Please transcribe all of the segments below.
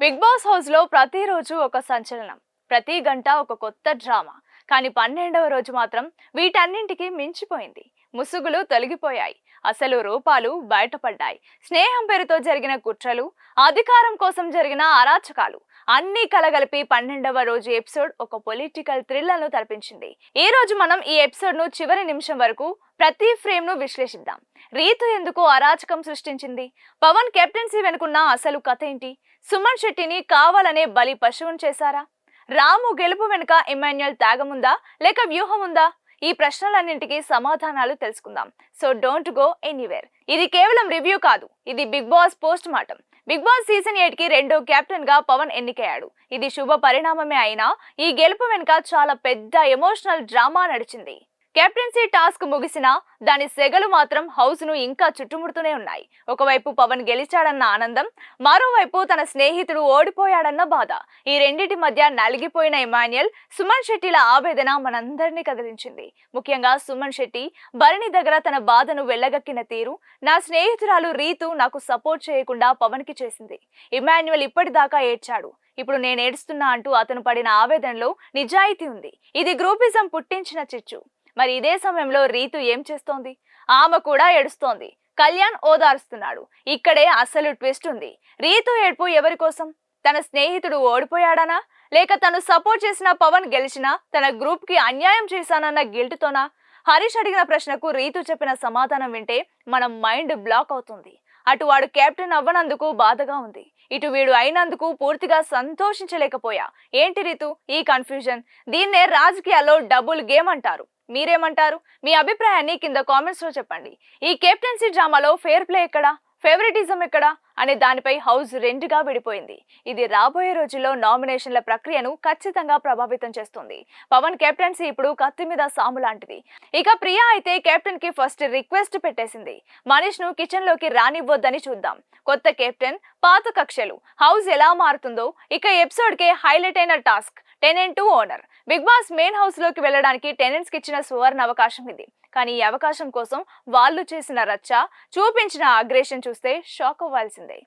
Big boss హౌస్లో ప్రతిరోజు ఒక సంచలనం ప్రతి గంట ఒక కొత్త డ్రామా. కానీ పన్నెండవ రోజు మాత్రం వీటన్నింటికి మించిపోయింది. ముసుగులు తొలగిపోయాయి. అసలు రూపాలు బయటపడ్డాయి. స్నేహం పేరుతో జరిగిన కుట్రలు అధికారం కోసం జరిగిన అరాచకాలు అన్ని కలగలిపి పన్నెండవ రోజు ఎపిసోడ్ ఒక పొలిటికల్ థ్రిల్లర్ తలపించింది. ఈ రోజు మనం ఈ ఎపిసోడ్ను చివరి నిమిషం వరకు ప్రతి ఫ్రేమ్ను విశ్లేషిద్దాం. రీతు ఎందుకు అరాచకం సృష్టించింది? పవన్ కెప్టెన్సీ వెనుకున్న అసలు కథ ఏంటి? సుమన్ శెట్టిని కావాలనే బలి పశువును చేశారా? రాము గెలుపు వెనుక ఇమాన్యుయల్ త్యాగముందా? లేక వ్యూహం ఉందా ఈ ప్రశ్నలన్నింటికి సమాధానాలు తెలుసుకుందాం. So don't go anywhere. ఇది కేవలం రివ్యూ కాదు. ఇది Bigg Boss post mortem. Bigg Boss season ఎయిట్కి రెండో కెప్టెన్గా పవన్ ఎన్నికయ్యాడు. ఇది శుభ పరిణామమే అయినా ఈ గెలుపు వెనుక చాలా పెద్ద ఎమోషనల్ డ్రామా నడిచింది. కెప్టెన్సీ టాస్క్ ముగిసినా దాని సెగలు మాత్రం హౌస్ను ఇంకా చుట్టుముడుతూనే ఉన్నాయి. ఒకవైపు పవన్ గెలిచాడన్న ఆనందం మరోవైపు తన స్నేహితుడు ఓడిపోయాడన్న బాధ. ఈ రెండింటి మధ్య నలిగిపోయిన ఇమాన్యుయల్ సుమన్ శెట్టిల ఆవేదన మనందరినీ కదిలించింది. ముఖ్యంగా సుమన్ శెట్టి భరణి దగ్గర తన బాధను వెళ్ళగక్కిన తీరు నా స్నేహితురాలు రీతు నాకు సపోర్ట్ చేయకుండా పవన్కి చేసింది. ఇమాన్యుయల్ ఇప్పటిదాకా ఏడ్చాడు. ఇప్పుడు నేను ఏడుస్తున్నా అంటూ అతను పడిన ఆవేదనలో నిజాయితీ ఉంది. ఇది గ్రూపిజం పుట్టించిన చిచ్చు. మరి ఇదే సమయంలో రీతు ఏం చేస్తోంది? ఆమె కూడా ఏడుస్తోంది. కళ్యాణ్ ఓదారుస్తున్నాడు. ఇక్కడే అసలు ట్విస్ట్ ఉంది. రీతు ఏడుపు ఎవరి కోసం? తన స్నేహితుడు ఓడిపోయాడనా? లేక తను సపోర్ట్ చేసిన పవన్ గెలిచినా తన గ్రూప్కి అన్యాయం చేశానన్న గిల్టుతోనా? హరీష్ అడిగిన ప్రశ్నకు రీతు చెప్పిన సమాధానం వింటే మన మైండ్ బ్లాక్ అవుతుంది. అటు వాడు కెప్టెన్ అవ్వనందుకు బాధగా ఉంది. ఇటు వీడు అయినందుకు పూర్తిగా సంతోషించలేకపోయా. ఏంటి రీతు ఈ కన్ఫ్యూజన్? దీన్నే రాజకీయాల్లో డబుల్ గేమ్ అంటారు. మీరేమంటారు? మీ అభిప్రాయాన్ని కింద కామెంట్స్లో చెప్పండి. ఈ కెప్టెన్సీ డ్రామాలో ఫేర్ ప్లే ఎక్కడా? ఫేవరెటిజం ఎక్కడా? అనే దానిపై హౌస్ రెండుగా విడిపోయింది. ఇది రాబోయే రోజుల్లో నామినేషన్ల ప్రక్రియను ఖచ్చితంగా ప్రభావితం చేస్తుంది. పవన్ కెప్టెన్సీ ఇప్పుడు కత్తి మీద సాము లాంటిది. ఇక ప్రియా అయితే కెప్టెన్కి ఫస్ట్ రిక్వెస్ట్ పెట్టేసింది. మనీష్ను కిచెన్లోకి రానివ్వొద్దని చూద్దాం. కొత్త కెప్టెన్ పాత కక్షలు. హౌస్ ఎలా మారుతుందో ఇక ఎపిసోడ్ కే హైలైట్ అయిన task. Tenant to owner. Bigg Boss main హౌస్లోకి వెళ్ళడానికి టెనెంట్స్కి ఇచ్చిన సువర్ణ అవకాశం ఇది. కానీ ఈ అవకాశం కోసం వాళ్ళు చేసిన రచ్చ చూపించిన అగ్రేషన్ చూస్తే షాక్ అవ్వాల్సిందే.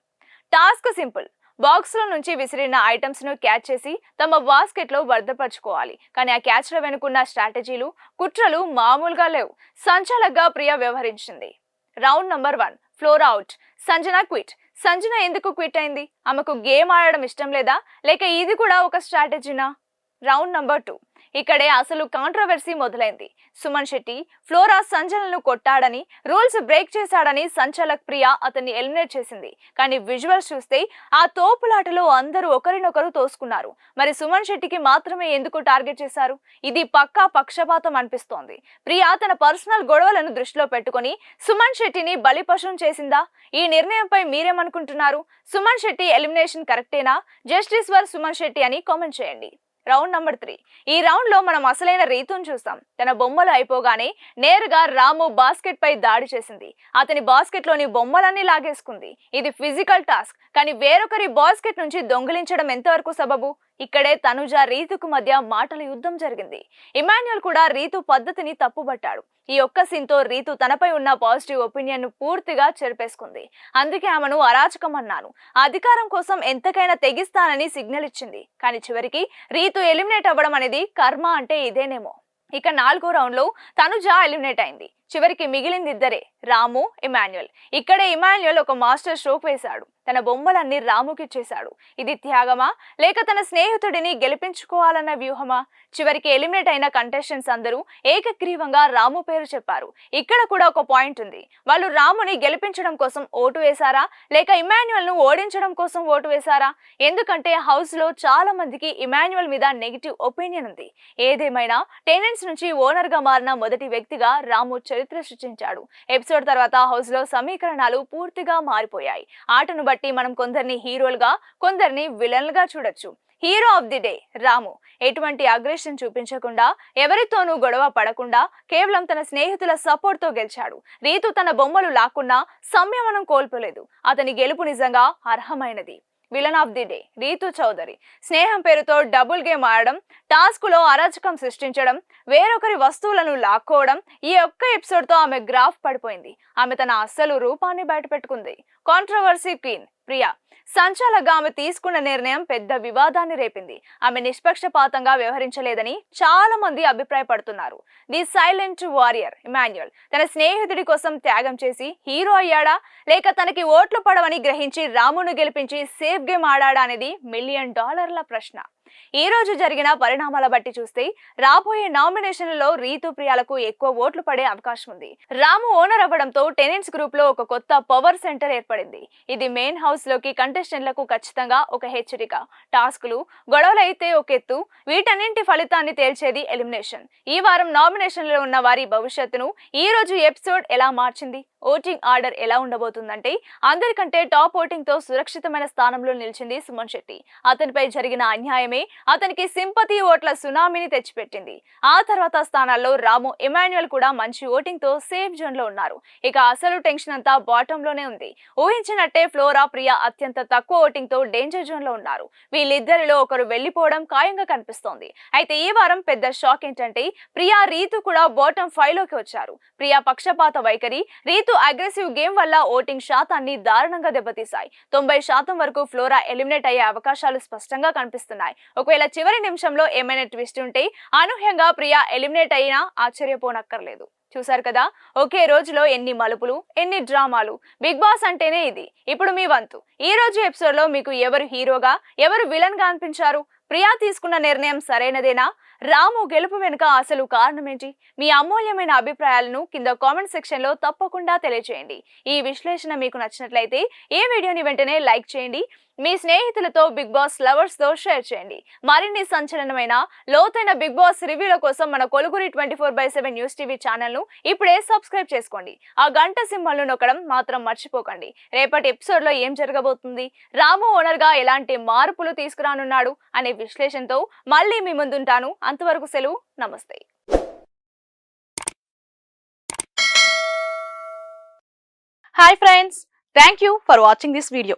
Task simple. బాక్స్లో నుంచి విసిరిన ఐటమ్స్ను క్యాచ్ చేసి తమ బాస్కెట్లో భద్రపరచుకోవాలి. కానీ ఆ క్యాచ్లో వెనుకున్న స్ట్రాటజీలు కుట్రలు మామూలుగా లేవు. సంచాలకగా ప్రియ వ్యవహరించింది. Round number one. Floor out. Sanjana quit. Sanjana ఎందుకు క్విట్ అయింది? ఆమెకు గేమ్ ఆడడం ఇష్టం లేదా? లేక ఇది కూడా ఒక స్ట్రాటజీనా? Round number two. ఇక్కడే అసలు కాంట్రవర్సీ మొదలైంది. సుమన్ శెట్టి ఫ్లోరా సంచలనను కొట్టాడని రూల్స్ బ్రేక్ చేశాడని సంచాలక్ ప్రియ అతన్ని ఎలిమినేట్ చేసింది. కానీ విజువల్స్ చూస్తే ఆ తోపులాటలో అందరూ ఒకరినొకరు తోసుకున్నారు. మరి సుమన్ శెట్టికి మాత్రమే ఎందుకు టార్గెట్ చేశారు? ఇది పక్కా పక్షపాతం అనిపిస్తోంది. ప్రియా తన పర్సనల్ గొడవలను దృష్టిలో పెట్టుకుని సుమన్ శెట్టిని బలిపశం చేసిందా? ఈ నిర్ణయంపై మీరేమనుకుంటున్నారు? సుమన్ శెట్టి ఎలిమినేషన్ కరెక్టేనా? జస్టిస్ వర్ సుమన్ శెట్టి అని కామెంట్ చేయండి. Round number three. ఈ రౌండ్లో మనం అసలైన రీతును చూస్తాం. తన బొమ్మలు అయిపోగానే నేరుగా రాము బాస్కెట్ పై దాడి చేసింది. అతని బాస్కెట్లోని బొమ్మలన్నీ లాగేసుకుంది. ఇది ఫిజికల్ టాస్క్ కానీ వేరొకరి బాస్కెట్ నుంచి దొంగిలించడం ఎంతవరకు సబబు? ఇక్కడే తనుజ రీతుకు మధ్య మాటల యుద్ధం జరిగింది. ఇమాన్యుల్ కూడా రీతు పద్ధతిని తప్పుబట్టాడు. ఈ ఒక్క సీన్తో రీతు తనపై ఉన్న పాజిటివ్ ఒపీనియన్ను పూర్తిగా చెరిపేసుకుంది. అందుకే ఆమెను అరాచకం అన్నాను అధికారం కోసం ఎంతకైనా తెగిస్తానని సిగ్నల్ ఇచ్చింది. కానీ చివరికి రీతు ఎలిమినేట్ అవ్వడం అనేది కర్మ అంటే ఇదేనేమో. ఇక నాలుగో రౌండ్లో తనుజ ఎలిమినేట్ అయింది. చివరికి మిగిలింది ఇద్దరే రాము ఇమాన్యుయల్. ఇక్కడే ఇమాన్యుయల్ ఒక మాస్టర్ స్ట్రోక్ వేశాడు. తన బొమ్మలన్నీ రాముకి చేశాడు ఇది త్యాగమా? లేక తన స్నేహితుడిని గెలిపించుకోవాలన్న వ్యూహమా? చివరికి ఎలిమినేట్ అయిన కంటెస్టెంట్స్ అందరూ ఏకగ్రీవంగా రాము పేరు చెప్పారు. ఇక్కడ కూడా ఒక పాయింట్ ఉంది. వాళ్ళు రాముని గెలిపించడం కోసం ఓటు వేశారా? లేక ఇమాన్యువల్ను ఓడించడం కోసం ఓటు వేశారా? ఎందుకంటే హౌస్లో చాలా మందికి ఇమాన్యువల్ మీద నెగిటివ్ ఒపీనియన్ ఉంది. ఏదేమైనా టెనెంట్స్ నుంచి ఓనర్గా మారిన మొదటి వ్యక్తిగా రాము చరిత్ర సృష్టించాడు. ఎపిసోడ్ తర్వాత హౌస్లో సమీకరణాలు పూర్తిగా మారిపోయాయి. ఆటను బట్టి మనం కొందరిని హీరోలుగా కొందరిని విలన్లుగా చూడొచ్చు. Hero of the day Ramu. ఎటువంటి అగ్రెషన్ చూపించకుండా ఎవరితోనూ గొడవ పడకుండా కేవలం తన స్నేహితుల సపోర్ట్తో గెలిచాడు. రీతు తన బొమ్మలు లాక్కున్నా సంయమనం కోల్పోలేదు. అతని గెలుపు నిజంగా అర్హమైనది. Villain of the day Rithu Chowdary. స్నేహం పేరుతో డబుల్ గేమ్ ఆడడం టాస్క్లో అరాచకం సృష్టించడం వేరొకరి వస్తువులను లాక్కోవడం ఈ ఒక్క ఎపిసోడ్తో ఆమె గ్రాఫ్ పడిపోయింది. ఆమె తన అస్సలు రూపాన్ని బయటపెట్టుకుంది. Controversy queen. ప్రియా సంచాలగా ఆమె తీసుకున్న నిర్ణయం పెద్ద వివాదాన్ని రేపింది. ఆమె నిష్పక్షపాతంగా వ్యవహరించలేదని చాలా మంది అభిప్రాయపడుతున్నారు. ది సైలెంట్ వారియర్ ఇమాన్యుయల్ తన స్నేహితుడి కోసం త్యాగం చేసి హీరో అయ్యాడా? లేక తనకి ఓట్లు పడవని గ్రహించి రామును గెలిపించి సేఫ్ గేమ్ ఆడాడా అనేది మిలియన్ డాలర్ల ప్రశ్న. ఈ రోజు జరిగిన పరిణామాల బట్టి చూస్తే రాబోయే నామినేషన్లలో రీతు ప్రియాలకు ఎక్కువ ఓట్లు పడే అవకాశం ఉంది. రాము ఓనర్ అవ్వడంతో టెనెంట్స్ గ్రూప్లో ఒక కొత్త పవర్ సెంటర్ ఏర్పడింది. ఇది మెయిన్ హౌస్లోకి కంటెస్టెంట్లకు ఖచ్చితంగా ఒక హెచ్చరిక. టాస్క్లు గొడవలు అయితే ఒక ఎత్తు వీటన్నింటి ఫలితాన్ని తేల్చేది ఎలిమినేషన్. ఈ వారం నామినేషన్లో ఉన్న వారి భవిష్యత్తును ఈ రోజు ఎపిసోడ్ ఎలా మార్చింది? ఓటింగ్ ఆర్డర్ ఎలా ఉండబోతుందంటే అందరికంటే టాప్ ఓటింగ్తో సురక్షితమైన స్థానంలో నిలిచింది సుమన్ శెట్టి. అతనిపై జరిగిన అన్యాయమే అతనికి సింపతి ఓట్ల సునామీని తెచ్చిపెట్టింది. ఆ తర్వాత స్థానాల్లో రాము ఇమాన్యుయల్ కూడా మంచి ఓటింగ్తో సేఫ్ జోన్లో ఉన్నారు. ఇక అసలు టెన్షన్ అంతా బాటమ్లోనే ఉంది. ఊహించినట్టే ఫ్లోరా ప్రియా అత్యంత తక్కువ ఓటింగ్తో డేంజర్ జోన్లో ఉన్నారు. వీళ్ళిద్దరిలో ఒకరు వెళ్ళిపోవడం ఖాయంగా కనిపిస్తోంది. అయితే ఈ వారం పెద్ద షాక్ ఏంటంటే ప్రియా రీతు కూడా బాటమ్ ఫైవ్లోకి వచ్చారు. ప్రియా పక్షపాత వైఖరి రీతు అగ్రెసివ్ గేమ్ వల్ల ఓటింగ్ శాతాన్ని దారుణంగా దెబ్బతీశాయి. తొంభై శాతం వరకు ఫ్లోరా ఎలిమినేట్ అయ్యే అవకాశాలు స్పష్టంగా కనిపిస్తున్నాయి. ఒకవేళ చివరి నిమిషంలో ఏమైనా ట్విస్ట్ ఉంటే అనూహ్యంగా ప్రియా ఎలిమినేట్ అయినా ఆశ్చర్యపోనక్కర్లేదు. చూసారు కదా ఒకే రోజులో ఎన్ని మలుపులు ఎన్ని డ్రామాలు. బిగ్ బాస్ అంటేనే ఇది. ఇప్పుడు మీ వంతు. ఈ రోజు ఎపిసోడ్లో మీకు ఎవరు హీరోగా ఎవరు విలన్గా అనిపించారు? ప్రియా తీసుకున్న నిర్ణయం సరైనదేనా? రాము గెలుపు వెనుక అసలు కారణమేంటి? మీ అమూల్యమైన అభిప్రాయాలను కింద కామెంట్ సెక్షన్లో తప్పకుండా తెలియజేయండి ఈ విశ్లేషణ మీకు నచ్చినట్లయితే ఈ వీడియోని వెంటనే లైక్ చేయండి. మీ స్నేహితులతో బిగ్ బాస్ లవర్స్తో షేర్ చేయండి. మరిన్ని సంచలనమైన లోతైన బిగ్ బాస్ రివ్యూల కోసం మన కొలుగురి twenty four by seven news TV ఛానల్ను ఇప్పుడే సబ్స్క్రైబ్ చేసుకోండి. ఆ గంట సింబల్ నొక్కడం మాత్రం మర్చిపోకండి. రేపటి ఎపిసోడ్లో ఏం జరగబోతుంది? రాము ఓనర్గా ఎలాంటి మార్పులు తీసుకురానున్నాడు అనే విశ్లేషణతో మళ్ళీ మీ ముందుంటాను. అంతవరకు సెలవు. నమస్తే. Hi friends thank you for watching this video